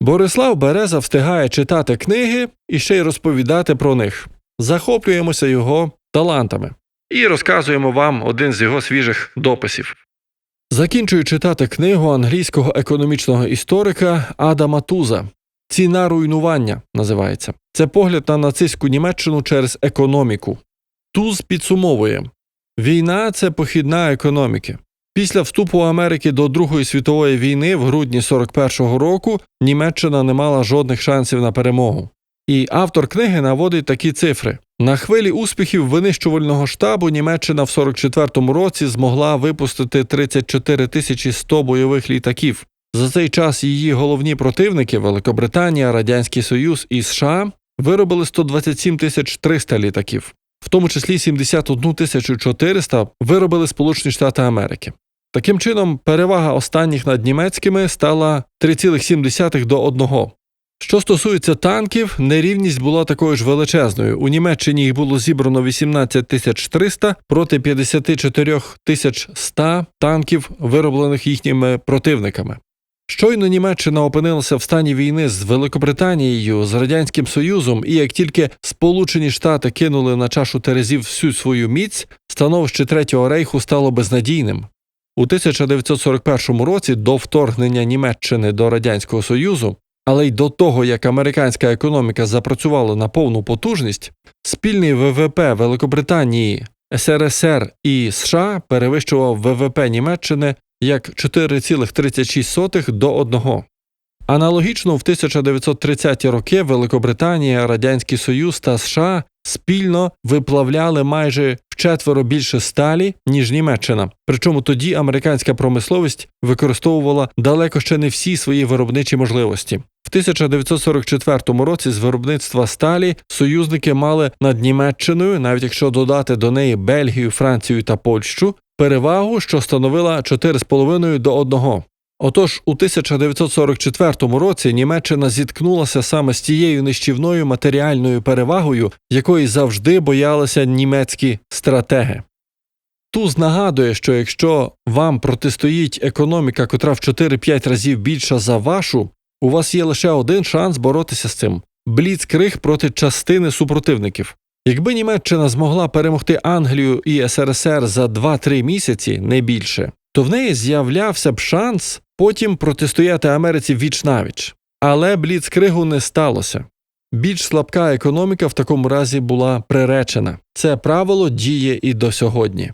Борислав Береза встигає читати книги і ще й розповідати про них. Захоплюємося його талантами і розказуємо вам один з його свіжих дописів. Закінчую читати книгу англійського економічного історика Адама Туза Ціна руйнування називається. Це погляд на нацистську Німеччину через економіку. Туз підсумовує війна це похідна економіки. Після вступу Америки до Другої світової війни в грудні 41-го року Німеччина не мала жодних шансів на перемогу. І автор книги наводить такі цифри: на хвилі успіхів винищувального штабу Німеччина в 44-му році змогла випустити 34 тисячі 100 бойових літаків. За цей час її головні противники Великобританія, Радянський Союз і США виробили 127 тисяч 300 літаків, в тому числі 71 тисячу 400 виробили Сполучені Штати Америки. Таким чином, перевага останніх над німецькими стала 3,7 до 1. Що стосується танків, нерівність була такою ж величезною. У Німеччині їх було зібрано 18 тисяч 300 проти 54 тисяч 100 танків, вироблених їхніми противниками. Щойно Німеччина опинилася в стані війни з Великобританією, з Радянським Союзом, і як тільки Сполучені Штати кинули на чашу терезів всю свою міць, становище Третього рейху стало безнадійним. У 1941 році до вторгнення Німеччини до Радянського Союзу, але й до того, як американська економіка запрацювала на повну потужність, спільний ВВП Великобританії, СРСР і США перевищував ВВП Німеччини як 4,36 до 1. Аналогічно в 1930-ті роки Великобританія, Радянський Союз та США спільно виплавляли майже вчетверо більше сталі, ніж Німеччина. Причому тоді американська промисловість використовувала далеко ще не всі свої виробничі можливості. В 1944 році з виробництва сталі союзники мали над Німеччиною, навіть якщо додати до неї Бельгію, Францію та Польщу, перевагу, що становила 4,5 до 1. Отож, у 1944 році Німеччина зіткнулася саме з тією нищівною матеріальною перевагою, якої завжди боялися німецькі стратеги. Туз нагадує, що якщо вам протистоїть економіка, котра в 4-5 разів більша за вашу, у вас є лише один шанс боротися з цим бліцкриг проти частини супротивників. Якби Німеччина змогла перемогти Англію і СРСР за 2-3 місяці, не більше, то в неї з'являвся б шанс потім протистояти Америці віч навіч. Але бліцкригу не сталося. Більш слабка економіка в такому разі була приречена. Це правило діє і до сьогодні.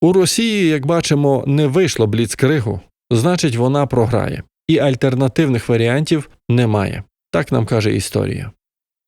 У Росії, як бачимо, не вийшло бліцкригу, значить, вона програє, і альтернативних варіантів немає. Так нам каже історія.